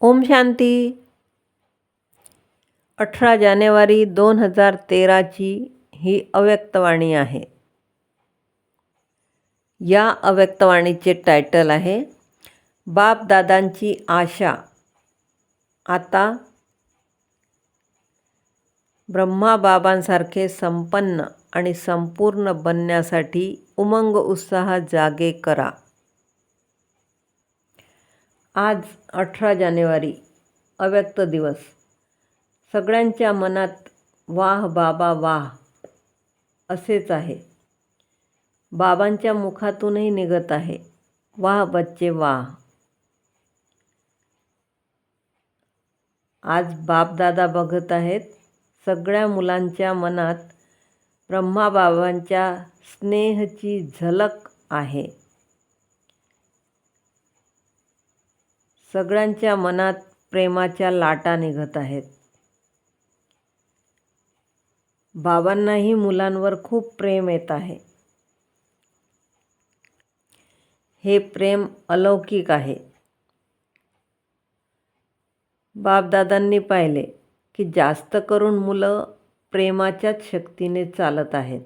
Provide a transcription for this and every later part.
ओम शांती. अठरा जानेवारी दोन हजार तेराची ही अव्यक्तवाणी आहे. या अव्यक्तवाणीचे टायटल आहे बापदादांची आशा. आता ब्रह्माबाबांसारखे संपन्न आणि संपूर्ण बनण्यासाठी उमंग उत्साह जागे करा. आज अठरा जानेवारी अव्यक्त दिवस. सगळ्यांच्या मनात वाह बाबा वाह असेच आहे. बाबांच्या मुखातूनही निघत आहे. वाह बच्चे वाह. आज बापदादा बघत आहेत. सगळ्या मुलांच्या मनात ब्रह्माबाबांच्या स्नेहची झलक आहे. सगळ्यांच्या मनात प्रेमाच्या लाटा निघत आहेत. बाबांनाही मुलांवर खूप प्रेम येत आहे. हे प्रेम अलौकिक आहे. बापदादांनी पाहिले की जास्त करून मुलं प्रेमाच्याच शक्तीने चालत आहेत.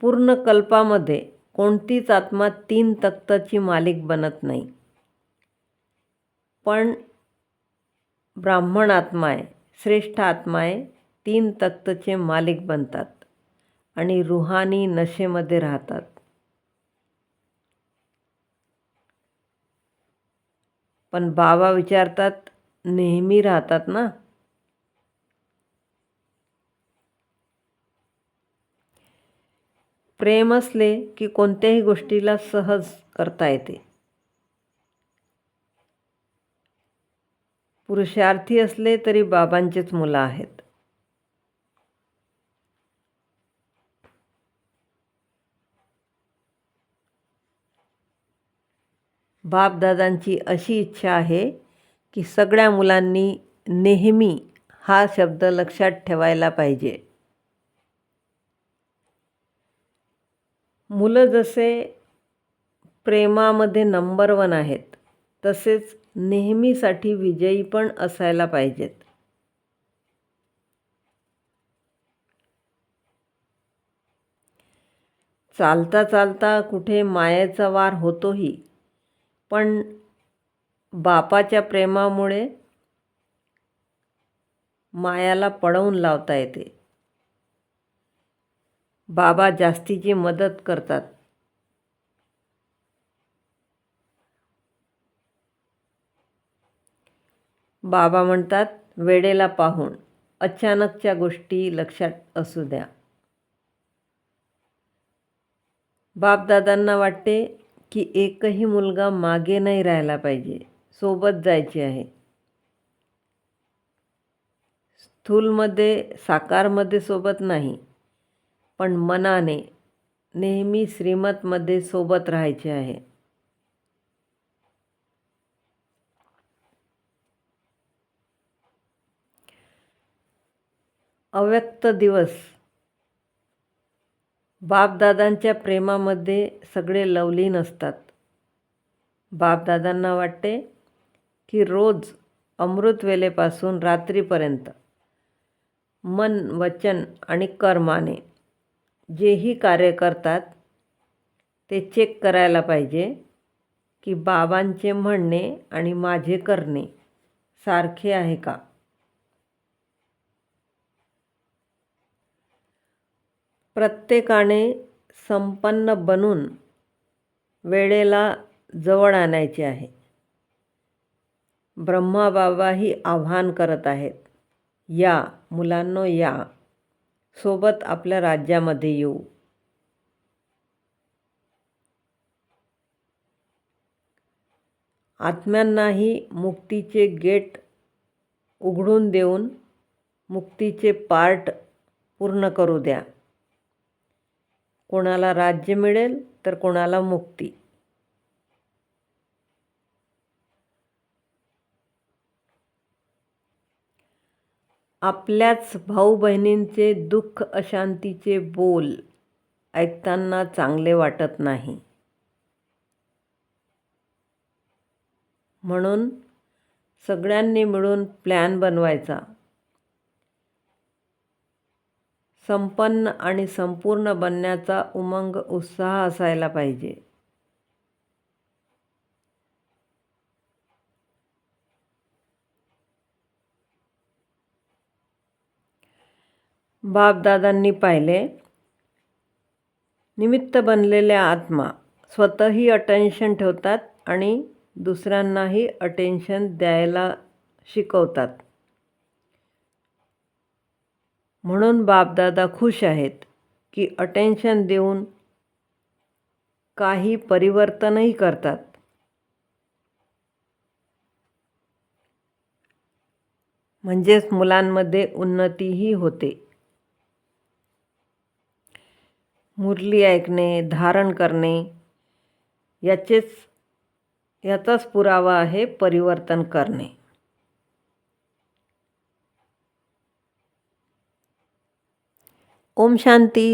पूर्ण कल्पामध्ये कोणतीच आत्मा तीन तख्ताची मालिक बनत नाही. पण ब्राह्मण आत्मा आहे श्रेष्ठ आत्मा आहे तीन तख्तचे मालिक बनतात आणि रुहानी नशेमध्ये राहतात. पण बाबा विचारतात नेहमी राहतात ना? प्रेम असले की कोणत्याही गोष्टीला सहज करता येते. पुरुषार्थी असले तरी बाबांचेच मुलं आहेत. बापदादांची अशी इच्छा आहे की सगळ्या मुलांनी नेहमी हा शब्द लक्षात ठेवायला पाहिजे. मुलं जसे प्रेमामध्ये नंबर वन आहेत तसेच नेहमीसाठी विजयी पण असायला पाहिजेत. चालता चालता कुठे मायेचा वार होतोही पण बापाच्या प्रेमामुळे मायाला पडवून लावता येते. बाबा जास्तीची मदत करतात. बाबा म्हणतात वेळेला पाहून. अचानकच्या गोष्टी लक्षात असू द्या. बापदादांना वाटते की एकही मुलगा मागे नाही राहायला पाहिजे सोबत जायचे आहे. स्थूलमध्ये साकारमध्ये सोबत नाही. पण मनाने नेहमी श्रीमतमध्ये सोबत राहायचे आहे. अव्यक्त दिवस. बापदादांच्या प्रेमामध्ये सगळे लवलीन असतात. बापदादांना वाटते की रोज अमृतवेलेपासून रात्रीपर्यंत मन वचन आणि कर्माने जेही कार्य करतात ते चेक करायला पाहिजे की बाबांचे म्हणणे आणि माझे करणे सारखे आहे का? प्रत्येकाने संपन्न बनून वेळेला जवळ आणायचे आहे. ब्रह्माबाबाही आव्हान करत आहेत. या मुलांनो या. सोबत आपल्या राज्यामध्ये येऊ. आत्म्यांनाही मुक्तीचे गेट उघडून देऊन मुक्तीचे पार्ट पूर्ण करू द्या. कोणाला राज्य मिळेल तर कोणाला मुक्ती. आपल्याच भाऊ बहिणींचे दुःख अशांतीचे बोल ऐकताना चांगले वाटत नाही. म्हणून सगळ्यांनी मिळून प्लॅन बनवायचा. संपन्न आणि संपूर्ण बनण्याचा उमंग उत्साह असायला पाहिजे. बापदादांनी पाहिले. निमित्त बनलेल्या आत्मा स्वतःही अटेन्शन ठेवतात आणि दुसऱ्यांनाही अटेन्शन द्यायला शिकवतात. म्हणून बापदादा खुश आहेत की अटेन्शन देऊन काही परिवर्तनही करतात. म्हणजेच मुलांमध्ये उन्नतीही होते. मुरली ऐकणे धारण करणे याचेच याचाच पुरावा आहे परिवर्तन करणे. ओम शांती.